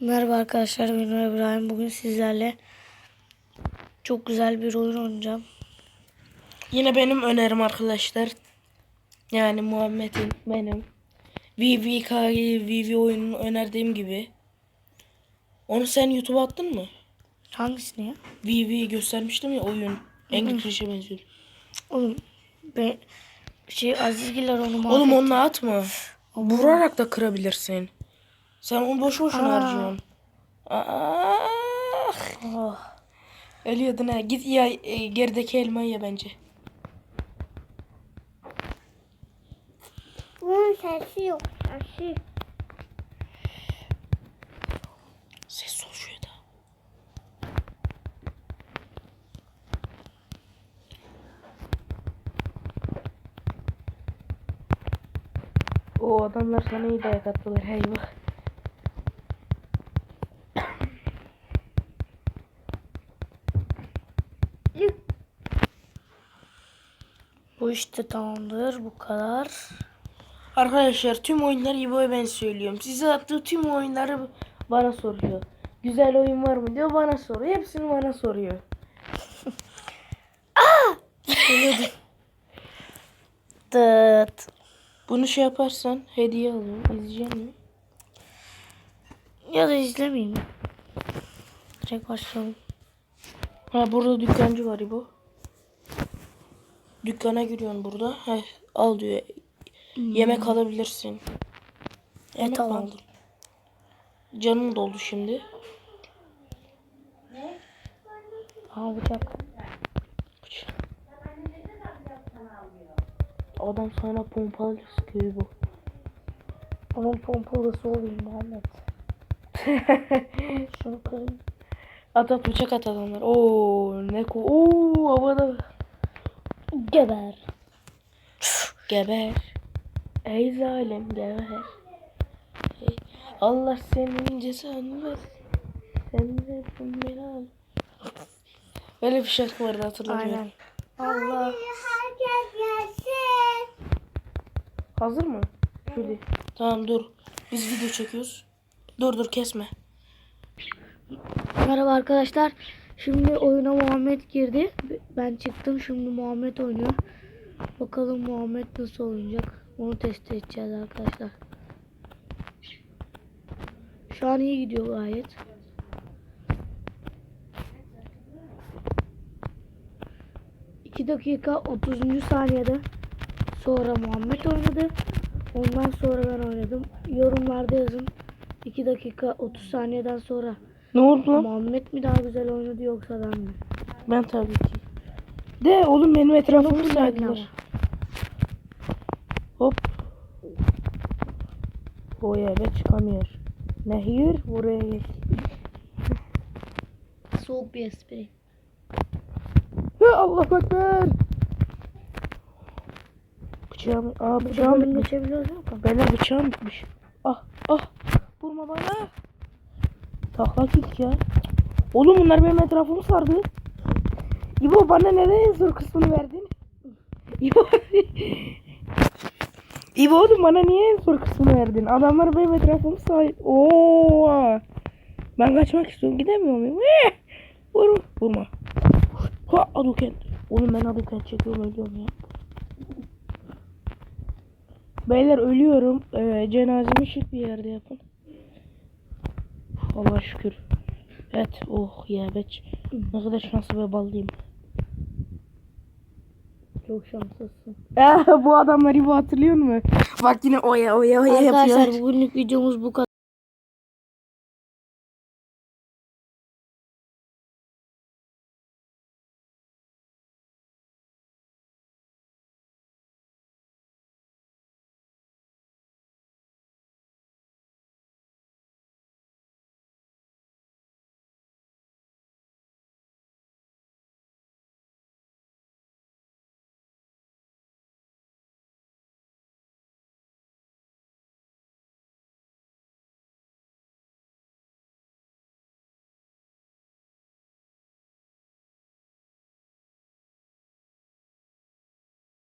Merhaba arkadaşlar ben İbrahim. Bugün sizlerle çok güzel bir oyun oynayacağım. Yine benim önerim arkadaşlar. Yani Muhammed'in benim. VVK'yı VV oyununu önerdiğim gibi. Onu sen YouTube'a attın mı? Hangisini ya? VV göstermiştim ya oyun. Angry Crash'e benziyor. Oğlum ben şey Azizgiller onu. Oğlum onu atma. Vurarak da kırabilirsin. Sen onu boş boşuna Aa. harcıyorsun. Ah. Oh. Ölüyordun ha. Git ya e, gerideki elmayı ye bence. Bunun sesi yok. Sesi. Ses ol şurada. O adamlar sana iyi dayak attılar. Hey bak. Bu işte tamamdır bu kadar. Arkadaşlar tüm oyunları İbo'ya ben söylüyorum. Size attığı tüm oyunları bana soruyor. Güzel oyun var mı diyor bana soruyor. Hepsini bana soruyor. Dıt. Bunu şey yaparsan hediye alıyorum. İzleyecek mi? Ya da izlemeyeyim. Direkt başlayalım. Ha burada dükkancı var İbo. Dükkana giriyorsun burada. Heh, al diyor. Yemek alabilirsin. Yemek mi aldım. aldın? Canım doldu şimdi. Aha bıçak. Adam sana pompalı sıkıyor bu. Onun pompalısı olayım Muhammed. Şunu kırayım. At at bıçak at adamlar. Oo ne ko. Oo havada. Geber. Geber. Ey zalim geber. Ey, Allah senin cezanı ver. Sen de beni al. Öyle bir şarkı vardı hatırlamıyorum. Aynen. Allah. Herkes gelsin. Hazır mı? Şöyle. Tamam dur. Biz video çekiyoruz. Dur dur kesme. Merhaba arkadaşlar. Şimdi oyuna Muhammed girdi. Ben çıktım. Şimdi Muhammed oynuyor. Bakalım Muhammed nasıl oynayacak. Onu test edeceğiz arkadaşlar. Şu an iyi gidiyor gayet. İki dakika 30. saniyede sonra Muhammed oynadı. Ondan sonra ben oynadım. Yorumlarda yazın. 2 dakika 30 saniyeden sonra Ne oldu lan? Muhammed mi daha güzel oynadı yoksa ben mi? Ben tabii ki. De oğlum benim etrafımı saydılar. Hop. O eve çıkamıyor. Nehir buraya geç. Soğuk bir espri. Ya Allah ekber. Bıçağım, aa bıçağım bitmiş. Beyler bıçağım bitmiş. Ah ah. Vurma bana. Takla kick ya. Oğlum bunlar benim etrafımı sardı. İbo bana neden en zor kısmını verdin? İbo. İbo oğlum bana niye en zor kısmını verdin? Adamlar benim etrafımı sardı. Oo. Ben kaçmak istiyorum. Gidemiyor muyum? Eh! Vur. Vurma. Ha Aduken. Oğlum ben Aduken çekiyorum ölüyorum ya. Beyler ölüyorum. Ee, cenazemi şık bir yerde yapın. Allah şükür. Evet. Oh ya beç. Ne kadar şanslı ve ballıyım. Çok şanslısın. Ah, bu adamları bu hatırlıyor musun? Bak yine oya oya oya Arkadaşlar yapıyor. bugünlük videomuz bu kadar.